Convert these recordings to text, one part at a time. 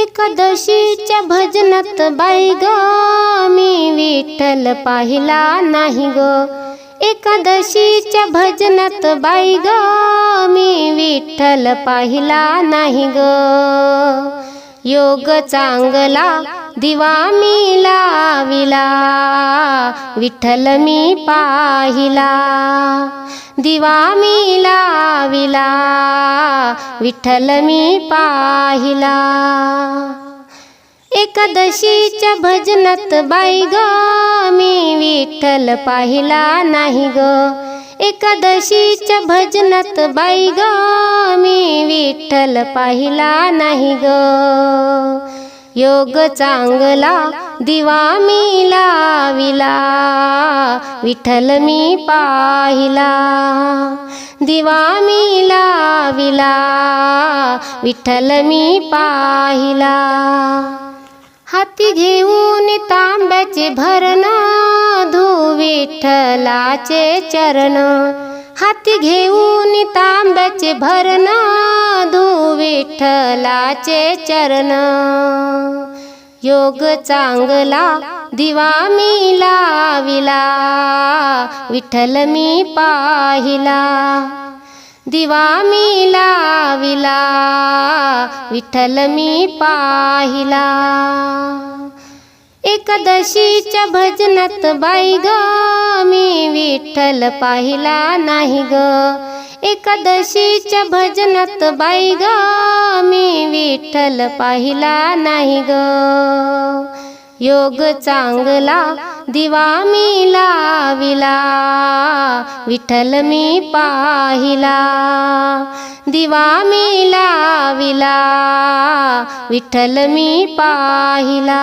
एकादशीच्या भजनात बाई ग. मी विठ्ठल पाहिला नाही ग. एकादशीच्या भजनात बाई ग. मी विठ्ठल पाहिला नाही ग. योग चांगला दिवा मी लाविला. विठ्ठल मी पाहिला दिवा मी लाविला विठ्ठल मी पाहिला. एकादशीच्या भजनात बाई ग मी विठ्ठल पाहिला नाही ग. एकादशीच्या भजनात बाई ग मी विठ्ठल पाहिला नाही ग. योग चांगला दिवा मी लाविला विठ्ठल मी पाहिला. दिवा मी लाविला विठ्ठल मी पाहिला. हाती घेऊन तांब्याचे भरण धू विठ्ठलाचे चरण हाती घेऊन तांब्याचे भरण धू विठ्ठलाचे चरण. योग चांगला दिवा मी लाविला विठ्ठल मी पाहिला. दिवा मी लाविला विठ्ठल मी पाहिला. एकादशीच्या भजनात बाई ग. मी विठ्ठल पाहिला नाही ग. एकादशीच्या भजनात बाई ग. मी विठ्ठल पाहिला नाही ग. योग चांगला दिवा मी लाविला. विठ्ठल मी पाहिला. दिवा मी लाविला. विठ्ठल मी पाहिला.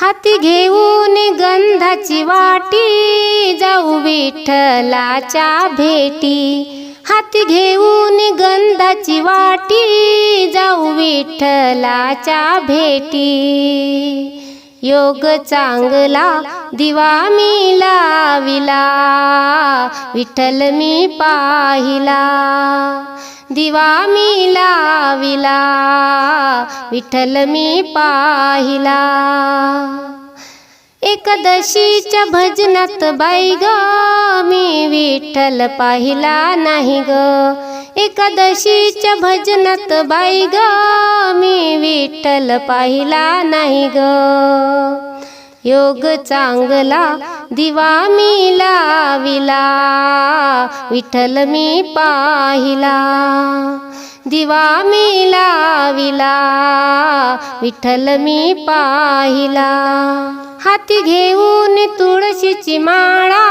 हाती घेऊन गंधाची वाटी जाऊ विठ्ठलाच्या भेटी. हाती घेऊन गंधाची वाटी जाऊ विठ्ठलाच्या भेटी. योग चांगला दिवा मी लाविला विठ्ठल मी पाहिला. दिवा मी लाविला विठ्ठल मी पाहिला. एकादशीच्या भजनात बाई ग मी विठ्ठल पाहिला नाही ग. एकादशीच्या भजनात बाई ग मी विठ्ठल पाहिला नाही ग. योग चांगला दिवा मी लाविला विठ्ठल मी पाहिला. दिवा मी लाविला विठ्ठल मी पाहिला. हाती घेऊन तुळशीची माळा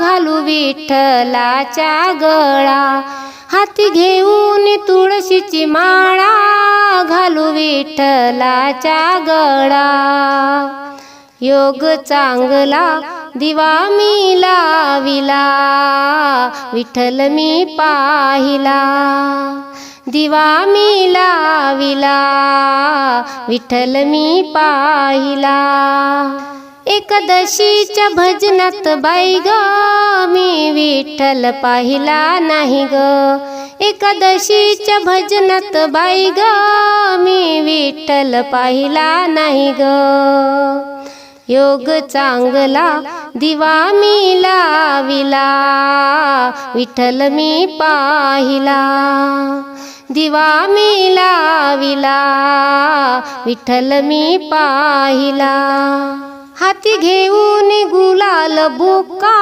घालू विठ्ठलाच्या गळा. हाती घेऊन तुळशीची माळा घालू विठ्ठलाच्या गळा. योग चांगला दिवा मी लाविला विठ्ठल मी पाहिला. दिवा मी लाविला विठ्ठल मी पाहिला. एकादशीच्या भजनात बाई ग मी विठ्ठल पाहिला नाही ग. एकादशीच्या भजनात बाई ग मी विठ्ठल पाहिला नाही ग. योग चांगला दिवा मी लाविला. विठ्ठल मी पाहिला. दिवा मी लाविला. विठ्ठल मी पाहिला. हाती घेऊन गुलाल बुका.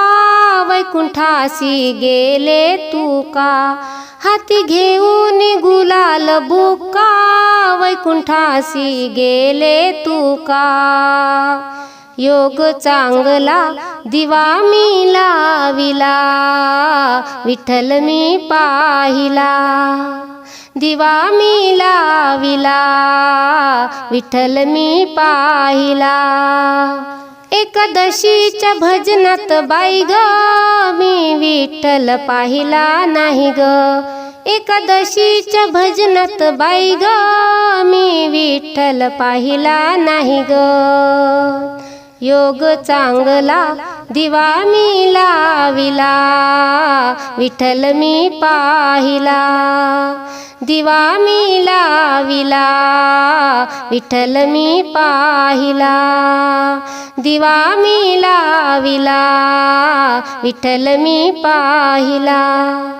वैकुंठासी गेले तुका. हाती घेऊन गुलाल बुका. वैकुंठासी गेले तुका. योग चांगला दिवा मी लाविला विठ्ठल मी पाहिला. दिवा मी लाविला विठ्ठल मी पाहिला. एकादशीच्या भजनात बाई ग मी विठ्ठल पाहिला नाही ग. एकादशीच्या भजनात बाई ग मी विठ्ठल पाहिला नाही ग. योग चांगला दिवा मी लाविला विठ्ठल मी पाहिला. दिवा मी लाविला विठ्ठल मी पाहिला. दिवा मी लाविला विठ्ठल मी पाहिला.